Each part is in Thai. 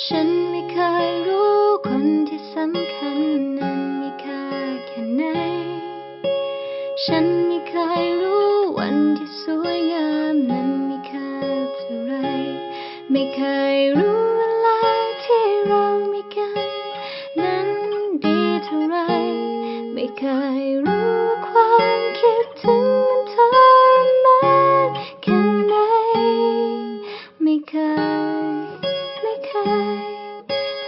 ฉันไม่เคยรู้คนที่สำคัญ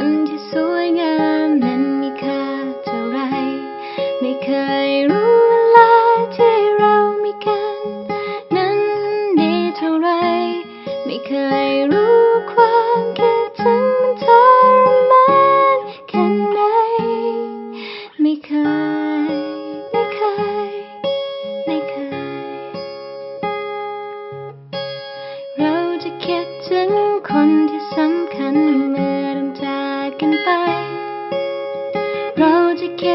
วันที่สวยงามนั้นมีค่าเท่าไร ไม่เคยรู้เวลาที่เรามีกัน นั้นดีเท่าไร ไม่เคยรู้ความคิดถึงมันทรมานแค่ไหน ไม่เคย ไม่เคย ไม่เคย เราจะคิดถึงคนที่สำ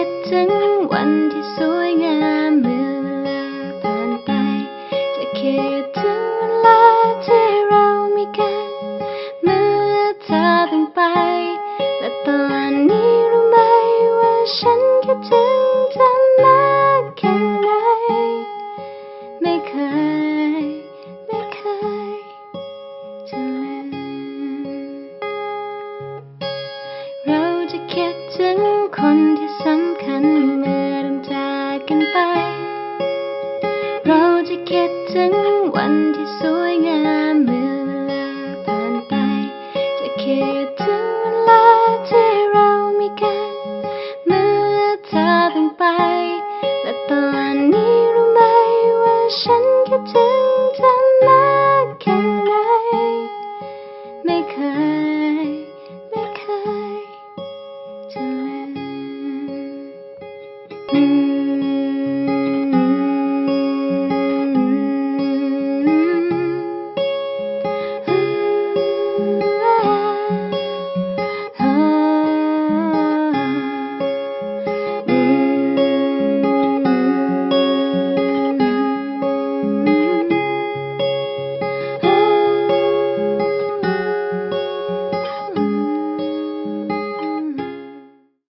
ดถึงวันที่สวยงามเมื่อเวลาผ่านไป จะคิดถึงเวลาที่เรามีกัน เมื่อเธอต้องไป และตอนนี้รู้ไหมว่าฉันคิดถึงเธอมากแค่ไหนไม่เคย ไม่เคยจะลืมเราจะคิดถึง แค่ถึงวันที่สวยงาม